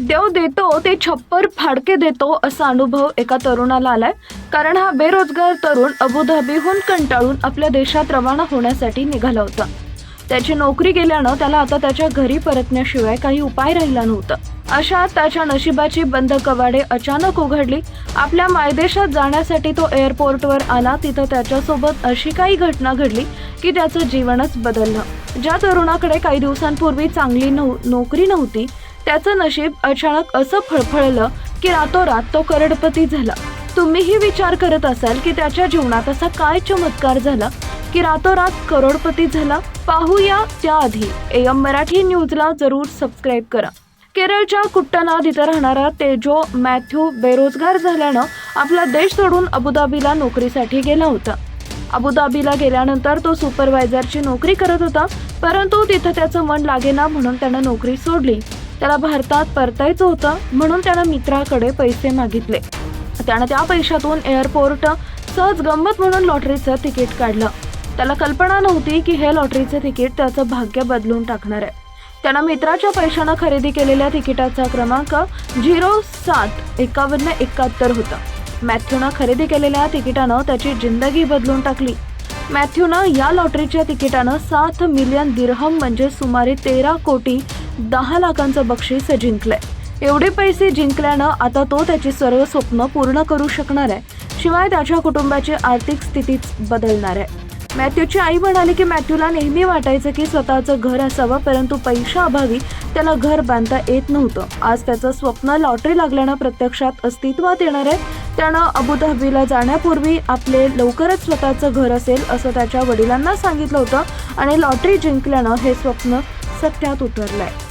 देव देतो ते छप्पर फाडके देतो असा अनुभव एका तरुणाला आलाय. कारण हा बेरोजगार तरुण अबुधाबीहून कंटाळून आपल्या देशात रवाना होण्यासाठी निघाला होता. त्याची नोकरी गेल्यानं त्याला आता त्याच्या घरी परतण्याशिवाय काही उपाय राहिला नव्हता. अशा त्याच्या नशिबाची बंद कवाडे अचानक उघडली. आपल्या मायदेशात जाण्यासाठी तो एअरपोर्टवर आला तिथं त्याच्यासोबत अशी काही घटना घडली की त्याचं जीवनच बदललं. ज्या तरुणाकडे काही दिवसांपूर्वी चांगली नव नोकरी नव्हती त्याचं नशीब अचानक असं फळफळलं की रातोरात तो करोडपती झाला. तुम्हीही विचार करत असाल की त्याच्या जीवनात असा काय चमत्कार झाला की रातोरात करोडपती झाला? पाहूया त्याआधी. एम मराठी न्यूजला जरूर सबस्क्राईब करा. केरळच्या कुट्टनाद इथं राहणारा तेजो मॅथ्यू बेरोजगार झाल्यानं आपला देश सोडून अबुधाबीला नोकरीसाठी गेला होता. अबुधाबीला गेल्यानंतर तो सुपरवायझरची नोकरी करत होता परंतु तिथं त्याचं मन लागेना म्हणून त्यानं नोकरी सोडली. त्याला भारतात परतायचं होतं म्हणून त्यानं मित्राकडे पैसे मागितले. त्यानं त्या पैशातून एअरपोर्ट सहज गंमत म्हणून लॉटरीचं तिकीट काढलं. त्याला कल्पना नव्हती की हे लॉटरीचं तिकीट त्याचं भाग्य बदलून टाकणार आहे. त्यानं मित्राच्या पैशानं खरेदी केलेल्या तिकिटाचा क्रमांक झिरो सात एकावन्न एकाहत्तर होता. मॅथ्यूनं खरेदी केलेल्या तिकिटानं त्याची जिंदगी बदलून टाकली. मॅथ्यूनं या लॉटरीच्या तिकिटानं सात मिलियन दिरहम म्हणजे सुमारे तेरा कोटी दहा लाखांचं बक्षीस जिंकलंय. एवढे पैसे जिंकल्यानं आता तो त्याची सर्व स्वप्न पूर्ण करू शकणार आहे. शिवाय त्याच्या कुटुंबाची आर्थिक स्थितीच बदलणार आहे. मॅथ्यूची आई म्हणाली की मॅथ्यूला नेहमी वाटायचं की स्वतःचं घर असावं परंतु पैशाअभावी त्याला घर बांधता येत नव्हतं. आज त्याचं स्वप्न लॉटरी लागल्यानं प्रत्यक्षात अस्तित्वात येणार आहे. त्यानं अबुधाबीला जाण्यापूर्वी आपले लवकरच स्वतःचं घर असेल असं त्याच्या वडिलांना सांगितलं होतं आणि लॉटरी जिंकल्यानं हे स्वप्न सत्यात उतरलं आहे